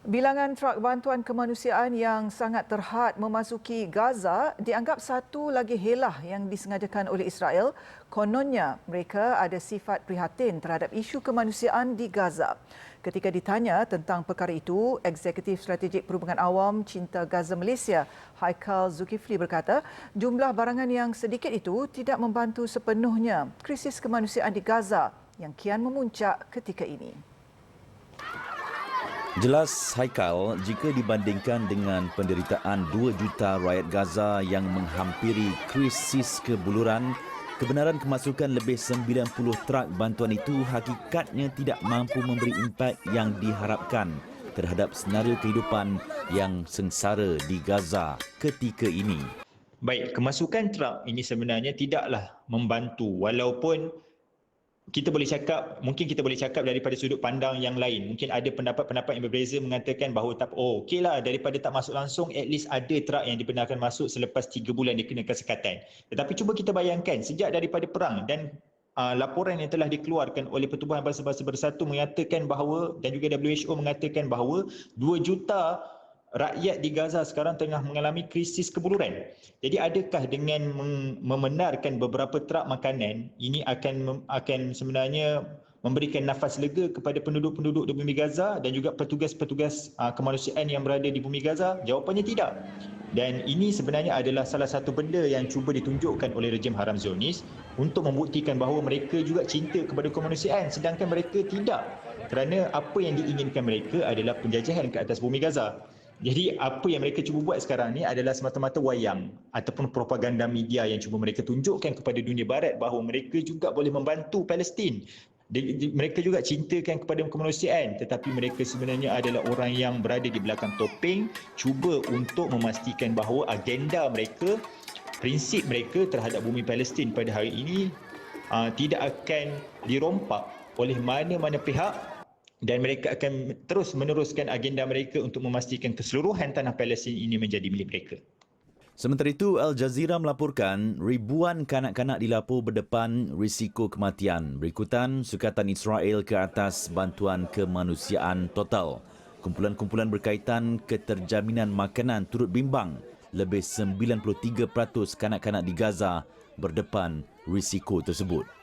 Bilangan truk bantuan kemanusiaan yang sangat terhad memasuki Gaza dianggap satu lagi helah yang disengajakan oleh Israel. Kononnya mereka ada sifat prihatin terhadap isu kemanusiaan di Gaza. Ketika ditanya tentang perkara itu, Eksekutif Strategik Perhubungan Awam Cinta Gaza Malaysia, Haikal Zulkifli berkata, jumlah barangan yang sedikit itu tidak membantu sepenuhnya krisis kemanusiaan di Gaza yang kian memuncak ketika ini. Jelas Haikal jika dibandingkan dengan penderitaan 2 juta rakyat Gaza yang menghampiri krisis kebuluran, kebenaran kemasukan lebih 90 truk bantuan itu hakikatnya tidak mampu memberi impak yang diharapkan terhadap senario kehidupan yang sengsara di Gaza ketika ini. Baik, kemasukan truk ini sebenarnya tidaklah membantu walaupun kita boleh cakap mungkin kita boleh cakap daripada sudut pandang yang lain. Mungkin ada pendapat-pendapat yang berbeza mengatakan bahawa tak oh okeylah daripada tak masuk langsung at least ada truk yang dibenarkan masuk selepas 3 bulan dikenakan sekatan tetapi cuba kita bayangkan sejak daripada perang dan uh, laporan yang telah dikeluarkan oleh Pertubuhan Bangsa-Bangsa Bersatu mengatakan bahawa dan juga WHO mengatakan bahawa 2 juta rakyat di Gaza sekarang tengah mengalami krisis kebuluran. Jadi adakah dengan membenarkan beberapa truk makanan ini akan akan sebenarnya memberikan nafas lega kepada penduduk-penduduk di bumi Gaza dan juga petugas-petugas uh, kemanusiaan yang berada di bumi Gaza? Jawapannya tidak. Dan ini sebenarnya adalah salah satu benda yang cuba ditunjukkan oleh rejim haram Zionis untuk membuktikan bahawa mereka juga cinta kepada kemanusiaan sedangkan mereka tidak. Kerana apa yang diinginkan mereka adalah penjajahan ke atas bumi Gaza. Jadi apa yang mereka cuba buat sekarang ni adalah semata-mata wayang ataupun propaganda media yang cuba mereka tunjukkan kepada dunia barat bahawa mereka juga boleh membantu Palestin. Mereka juga cintakan kepada kemanusiaan tetapi mereka sebenarnya adalah orang yang berada di belakang topeng cuba untuk memastikan bahawa agenda mereka prinsip mereka terhadap bumi Palestin pada hari ini uh, tidak akan dirompak oleh mana-mana pihak dan mereka akan terus meneruskan agenda mereka untuk memastikan keseluruhan tanah Palestin ini menjadi milik mereka. Sementara itu, Al Jazeera melaporkan ribuan kanak-kanak dilapor berdepan risiko kematian berikutan sukatan Israel ke atas bantuan kemanusiaan total. Kumpulan-kumpulan berkaitan keterjaminan makanan turut bimbang. Lebih 93% kanak-kanak di Gaza berdepan risiko tersebut.